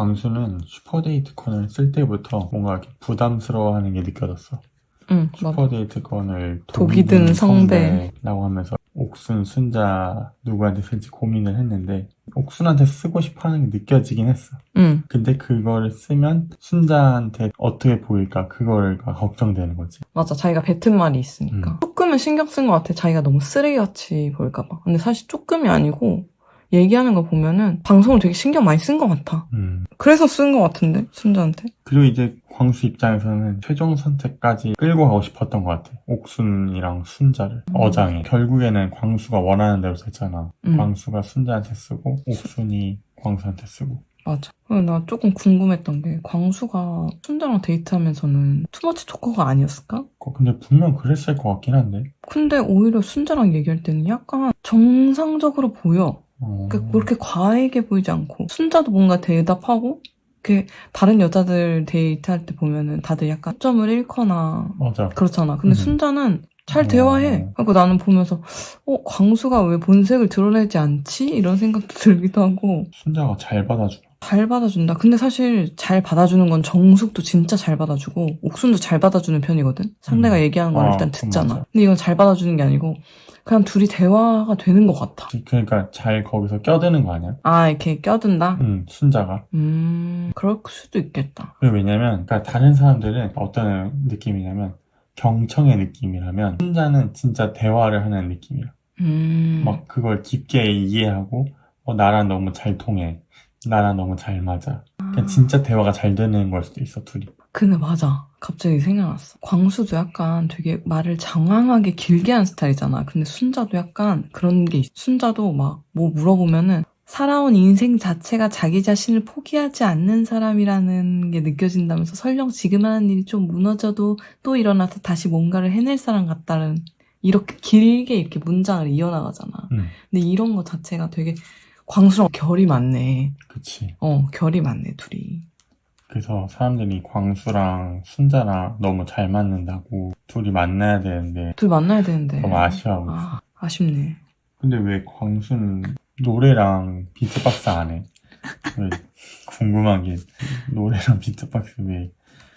광수는 슈퍼데이트콘을 쓸 때부터 뭔가 이렇게 부담스러워하는 게 느껴졌어. 응, 맞아. 슈퍼데이트콘을 독이 든 성배. 라고 하면서 옥순, 순자 누구한테 쓸지 고민을 했는데 옥순한테 쓰고 싶어하는 게 느껴지긴 했어. 응, 근데 그거를 쓰면 순자한테 어떻게 보일까 그거가 걱정되는 거지. 맞아. 자기가 뱉은 말이 있으니까. 음. 조금은 신경 쓴 것 같아. 자기가 너무 쓰레기같이 보일까봐. 근데 사실 조금이 아니고, 얘기하는 거 보면은 방송을 되게 신경 많이 쓴 것 같아. 음. 그래서 쓴 것 같은데, 순자한테? 그리고 이제 광수 입장에서는 최종 선택까지 끌고 가고 싶었던 것 같아. 옥순이랑 순자를 음. 어장에 결국에는 광수가 원하는 대로 됐잖아. 음. 광수가 순자한테 쓰고 옥순이 광수한테 쓰고. 맞아. 나 조금 궁금했던 게, 광수가 순자랑 데이트하면서는 투머치 토커가 아니었을까? 어, 근데 분명 그랬을 것 같긴 한데. 근데 오히려 순자랑 얘기할 때는 약간 정상적으로 보여. 어... 그러니까 그렇게 과하게 보이지 않고 순자도 뭔가 대답하고 이렇게 다른 여자들 데이트할 때 보면은 다들 약간 점을 잃거나 맞아. 그렇잖아. 근데 음. 순자는 잘 어. 대화해. 그리고 나는 보면서 어 광수가 왜 본색을 드러내지 않지? 이런 생각도 들기도 하고 순자가 잘 받아주고. 잘 받아준다. 근데 사실 잘 받아주는 건 정숙도 진짜 잘 받아주고 옥순도 잘 받아주는 편이거든. 상대가 음. 얘기하는 걸 아, 일단 듣잖아. 맞아. 근데 이건 잘 받아주는 게 아니고 그냥 둘이 대화가 되는 것 같아. 그러니까 잘 거기서 껴드는 거 아니야? 아 이렇게 껴든다. 음, 순자가. 음, 그럴 수도 있겠다. 왜냐면, 그러니까 다른 사람들은 어떤 느낌이냐면, 경청의 느낌이라면, 순자는 진짜 대화를 하는 느낌이야. 음, 막 그걸 깊게 이해하고, 어, 나랑 너무 잘 통해. 나랑 너무 잘 맞아. 그냥 진짜 대화가 잘 되는 걸 수도 있어, 둘이. 근데 맞아. 갑자기 생각났어. 광수도 약간 되게 말을 장황하게 길게 한 스타일이잖아. 근데 순자도 약간 그런 게 있어. 순자도 막 뭐 물어보면은 살아온 인생 자체가 자기 자신을 포기하지 않는 사람이라는 게 느껴진다면서 설령 지금 하는 일이 좀 무너져도 또 일어나서 다시 뭔가를 해낼 사람 같다는 이렇게 길게 이렇게 문장을 이어나가잖아. 음, 근데 이런 거 자체가 되게 광수랑 결이 맞네. 그치. 어, 결이 맞네, 둘이. 그래서 사람들이 광수랑 순자랑 너무 잘 맞는다고 둘이 만나야 되는데 둘 만나야 되는데. 너무 아쉬워하고 있어. 아, 아쉽네. 근데 왜 광수는 노래랑 비트박스 안 해? 왜 궁금한 게 노래랑 비트박스 왜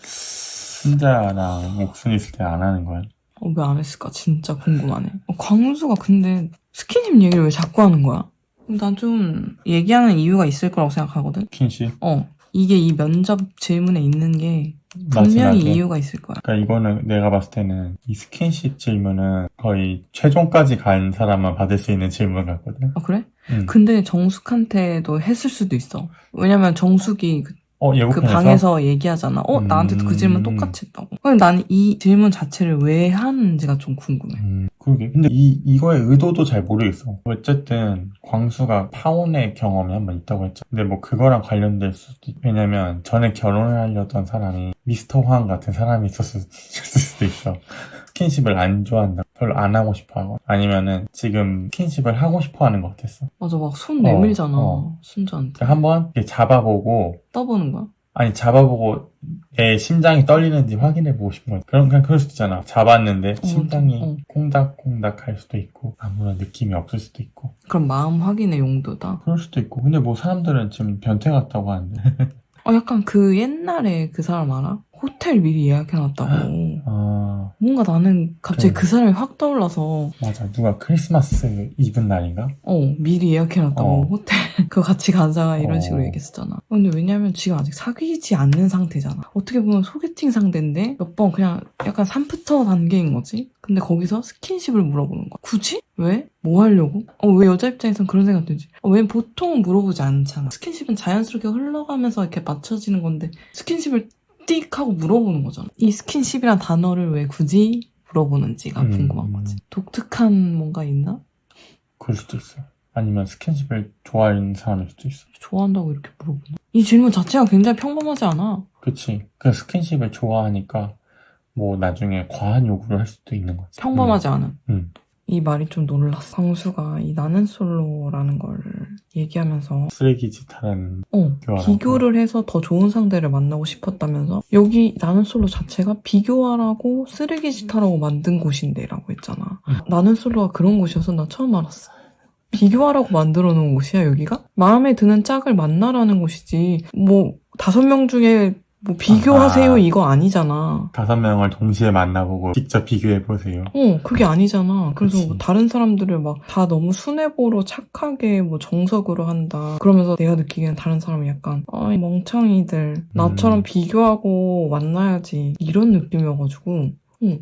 순자랑 옥순 있을 때 안 하는 거야? 어, 왜 안 했을까? 진짜 궁금하네. 어, 광수가 근데 스키님 얘기를 왜 자꾸 하는 거야? 난 좀 얘기하는 이유가 있을 거라고 생각하거든? 킨씨? 어, 이게 이 면접 질문에 있는 게 마지막에. 분명히 이유가 있을 거야. 그러니까 이거는 내가 봤을 때는 이 스킨십 질문은 거의 최종까지 간 사람만 받을 수 있는 질문 같거든. 아, 그래? 음. 근데 정숙한테도 했을 수도 있어. 왜냐면 정숙이 그, 어 그 방에서 얘기하잖아. 어, 나한테 도 그 질문 음. 똑같이 했다고. 근데 나는 이 질문 자체를 왜 하는지가 좀 궁금해. 음, 그러게. 근데 이, 이거의 의도도 잘 모르겠어. 어쨌든, 광수가 파혼의 경험이 한 번 있다고 했죠. 근데 뭐 그거랑 관련될 수도, 있... 왜냐면 전에 결혼을 하려던 사람이 미스터 황 같은 사람이 있었을 수도 있어. 스킨십을 안 좋아한다. 별로 안 하고 싶어 하고. 아니면은 지금 스킨십을 하고 싶어 하는 것 같았어. 맞아, 막 손 내밀잖아. 어. 순자한테. 한번 이렇게 잡아보고, 떠보는 거야? 아니 잡아보고 내 심장이 떨리는지 확인해보고 싶은 거야. 그럼 그냥 그럴 수도 있잖아. 잡았는데 심장이 어. 콩닥콩닥 할 수도 있고 아무런 느낌이 없을 수도 있고 그럼 마음 확인의 용도다. 그럴 수도 있고 근데 뭐 사람들은 지금 변태 같다고 하는데 어, 약간 그 옛날에 그 사람 알아? 호텔 미리 예약해놨다고. 아 뭔가 나는 갑자기 그래. 그 사람이 확 떠올라서, 맞아 누가 크리스마스 이브 날인가? 어, 미리 예약해놨다고. 어. 호텔, 그거 같이 가자. 이런 어. 식으로 얘기했었잖아. 근데 왜냐면 지금 아직 사귀지 않는 상태잖아. 어떻게 보면 소개팅 상대인데, 몇 번 그냥 약간 산프터 단계인 거지? 근데 거기서 스킨십을 물어보는 거야. 굳이? 왜? 뭐 하려고? 어, 왜 여자 입장에선 그런 생각 들지? 어, 왜 보통은 물어보지 않잖아. 스킨십은 자연스럽게 흘러가면서 이렇게 맞춰지는 건데, 스킨십을 띡 하고 물어보는 거잖아. 이 스킨십이란 단어를 왜 굳이 물어보는지가 음. 궁금한 거지. 독특한 뭔가 있나? 그럴 수도 있어 아니면 스킨십을 좋아하는 사람일 수도 있어 좋아한다고 이렇게 물어보나? 이 질문 자체가 굉장히 평범하지 않아. 그치 그 스킨십을 좋아하니까 뭐 나중에 과한 요구를 할 수도 있는 거지 평범하지 않은. 음. 이 말이 좀 놀랐어. 광수가 이 나는 솔로라는 걸 얘기하면서 쓰레기 짓하는 어. 비교를 해서 더 좋은 상대를 만나고 싶었다면서 여기 나는 솔로 자체가 비교하라고 쓰레기 짓 하라고 만든 곳인데 라고 했잖아. 음. 나는 솔로가 그런 곳이어서 나 처음 알았어. 비교하라고 만들어 놓은 곳이야, 여기가? 마음에 드는 짝을 만나라는 곳이지. 뭐, 다섯 명 중에 뭐 비교하세요 아하. 이거 아니잖아. 다섯 명을 동시에 만나보고 직접 비교해보세요. 어, 그게 아니잖아. 그래서 그치. 뭐 다른 사람들을 막 다 너무 순애보로 착하게 뭐 정석으로 한다. 그러면서 내가 느끼기엔 다른 사람이 약간, 아이, 멍청이들. 나처럼 음. 비교하고 만나야지. 이런 느낌이어가지고,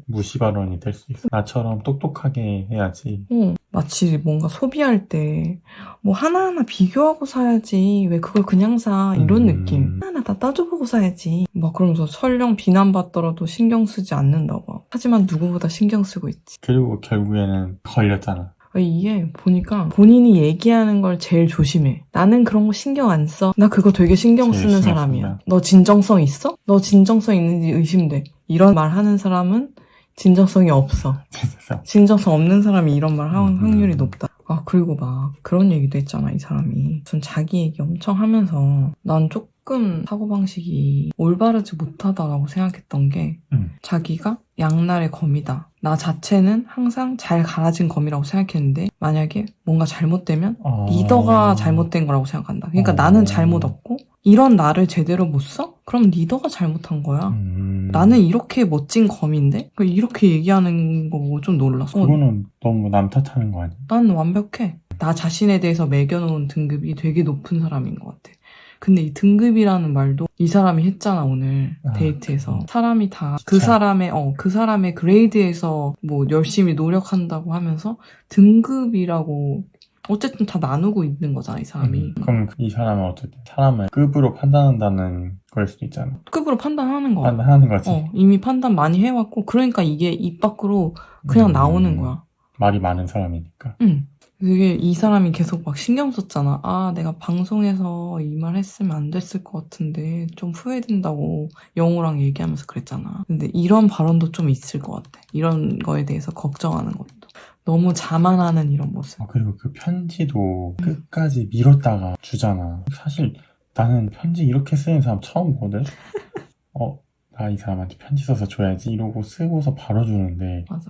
무시 발언이 될 수 있어. 나처럼 똑똑하게 해야지. 어, 마치 뭔가 소비할 때, 뭐 하나하나 비교하고 사야지. 왜 그걸 그냥 사. 이런 음. 느낌. 하나하나 다 따져보고 사야지. 막 그러면서 설령 비난받더라도 신경 쓰지 않는다고. 하지만 누구보다 신경 쓰고 있지. 그리고 결국에는 걸렸잖아. 아, 이게 보니까 본인이 얘기하는 걸 제일 조심해. 나는 그런 거 신경 안 써. 나 그거 되게 신경 쓰는 사람이야. 너 진정성 있어? 너 진정성 있는지 의심돼. 이런 말 하는 사람은 진정성이 없어. 진짜. 진정성 없는 사람이 이런 말 하는 음. 확률이 높다. 아, 그리고 막 그런 얘기도 했잖아, 이 사람이. 무슨 자기 얘기 엄청 하면서 난 조금 사고방식이 올바르지 못하다라고 생각했던 게 음. 자기가 양날의 검이다. 나 자체는 항상 잘 갈아진 검이라고 생각했는데 만약에 뭔가 잘못되면 어... 리더가 잘못된 거라고 생각한다. 그러니까 어. 나는 잘못 없고 이런 나를 제대로 못 써? 그럼 리더가 잘못한 거야. 음... 나는 이렇게 멋진 검인데 그러니까 이렇게 얘기하는 거 보고 좀 놀랐어. 그거는 너무 남 탓하는 거 아니야? 난 완벽해. 나 자신에 대해서 매겨놓은 등급이 되게 높은 사람인 것 같아. 근데 이 등급이라는 말도 이 사람이 했잖아 오늘 아, 데이트에서 그래. 사람이 다 그. 사람의 어 그 사람의 그레이드에서 뭐 열심히 노력한다고 하면서 등급이라고 어쨌든 다 나누고 있는 거잖아 이 사람이 음, 그럼 이 사람은 어쨌든 사람을 급으로 판단한다는 걸 수도 있잖아. 급으로 판단하는 거야. 판단하는 거지. 어 이미 판단 많이 해왔고 그러니까 이게 입 밖으로 그냥 음, 나오는 거야. 말이 많은 사람이니까. 응. 그게 이 사람이 계속 막 신경 썼잖아. 아, 내가 방송에서 이 말 했으면 안 됐을 것 같은데 좀 후회된다고 영호랑 얘기하면서 그랬잖아. 근데 이런 발언도 좀 있을 것 같아. 이런 거에 대해서 걱정하는 것도. 너무 자만하는 이런 모습. 아, 그리고 그 편지도 끝까지 미뤘다가 주잖아. 사실 나는 편지 이렇게 쓰는 사람 처음 보거든? 어, 나 이 사람한테 편지 써서 줘야지 이러고 쓰고서 바로 주는데 맞아.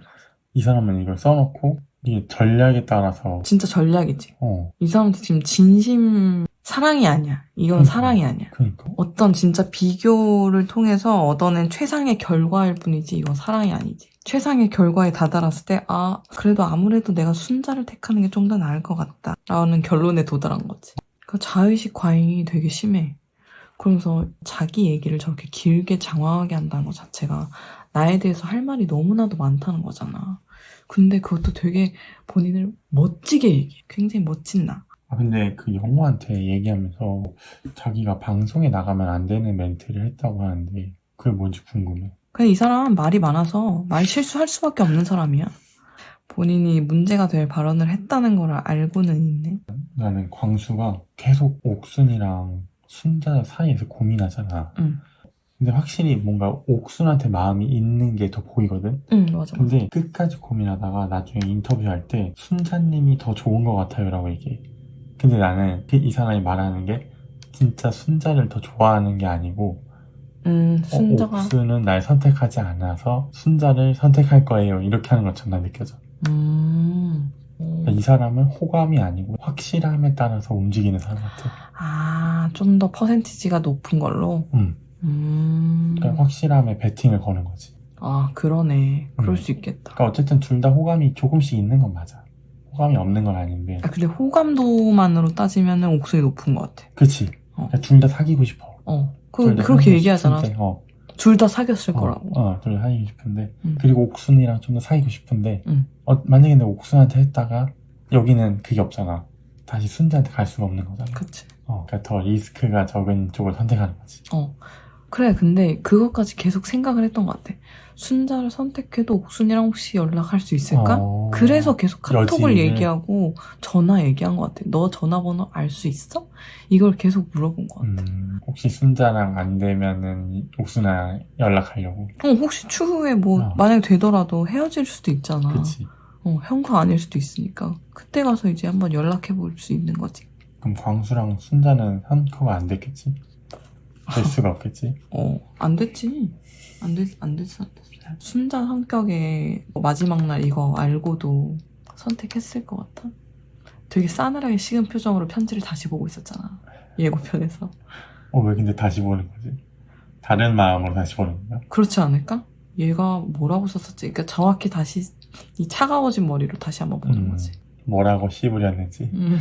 이 사람은 이걸 써놓고 이게 전략에 따라서 진짜 전략이지. 어, 이 사람한테 지금 진심 사랑이 아니야. 이건 그러니까. 사랑이 아니야. 그러니까 어떤 진짜 비교를 통해서 얻어낸 최상의 결과일 뿐이지 이건 사랑이 아니지. 최상의 결과에 다다랐을 때, 아, 그래도 아무래도 내가 순자를 택하는 게 좀 더 나을 것 같다. 라는 결론에 도달한 거지. 그 자의식 과잉이 되게 심해. 그러면서 자기 얘기를 저렇게 길게 장황하게 한다는 것 자체가 나에 대해서 할 말이 너무나도 많다는 거잖아. 근데 그것도 되게 본인을 멋지게 얘기해. 굉장히 멋진 나. 아, 근데 그 영호한테 얘기하면서 자기가 방송에 나가면 안 되는 멘트를 했다고 하는데 그게 뭔지 궁금해. 그냥 이 사람 말이 많아서 말 실수할 수밖에 없는 사람이야. 본인이 문제가 될 발언을 했다는 걸 알고는 있네. 나는 광수가 계속 옥순이랑 순자 사이에서 고민하잖아. 응. 근데 확실히 뭔가 옥순한테 마음이 있는 게 더 보이거든? 응, 맞아. 근데 끝까지 고민하다가 나중에 인터뷰할 때 순자님이 더 좋은 것 같아요 라고 얘기해. 근데 나는 그- 이 사람이 말하는 게 진짜 순자를 더 좋아하는 게 아니고 음, 어, 순자가. 옥수는 날 선택하지 않아서 순자를 선택할 거예요. 이렇게 하는 것처럼 난 느껴져. 음. 그러니까 이 사람은 호감이 아니고 확실함에 따라서 움직이는 사람 같아. 아, 좀 더 퍼센티지가 높은 걸로? 음. 음. 그러니까 확실함에 베팅을 거는 거지. 아, 그러네. 그럴 음. 수 있겠다. 그러니까 어쨌든 둘 다 호감이 조금씩 있는 건 맞아. 호감이 없는 건 아닌데. 아, 근데 호감도만으로 따지면은 옥수이 높은 것 같아. 그치. 어. 둘 다 사귀고 싶어. 어. 그, 그렇게 얘기하잖아. 어, 둘 다 사귀었을 어, 거라고. 어, 둘 다 사귀고 싶은데. 음. 그리고 옥순이랑 좀 더 사귀고 싶은데. 음. 어, 만약에 내가 옥순한테 했다가 여기는 그게 없잖아. 다시 순자한테 갈 수가 없는 거잖아. 그치. 어, 그러니까 더 리스크가 적은 쪽을 선택하는 거지. 어. 그래, 근데 그것까지 계속 생각을 했던 것 같아. 순자를 선택해도 옥순이랑 혹시 연락할 수 있을까? 어, 그래서 계속 카톡을. 얘기하고 전화 얘기한 것 같아. 너 전화번호 알 수 있어? 이걸 계속 물어본 것 같아. 음, 혹시 순자랑 안 되면은 옥순아 연락하려고. 어, 혹시 추후에 뭐 어. 만약에 되더라도 헤어질 수도 있잖아. 그치. 어, 형사 아닐 수도 있으니까. 그때 가서 이제 한번 연락해 볼 수 있는 거지. 그럼 광수랑 순자는 선커가 안 됐겠지? 될 수가 없겠지? 어, 안 됐지. 안 됐, 안 됐어, 안 됐어. 순자 성격에 마지막 날 이거 알고도 선택했을 것 같아. 되게 싸늘하게 식은 표정으로 편지를 다시 보고 있었잖아. 예고편에서. 어, 왜 근데 다시 보는 거지? 다른 마음으로 다시 보는 거야? 그렇지 않을까? 얘가 뭐라고 썼었지? 그러니까 정확히 다시 이 차가워진 머리로 다시 한번 보는 음. 거지. 뭐라고 씹으렸는지. 음.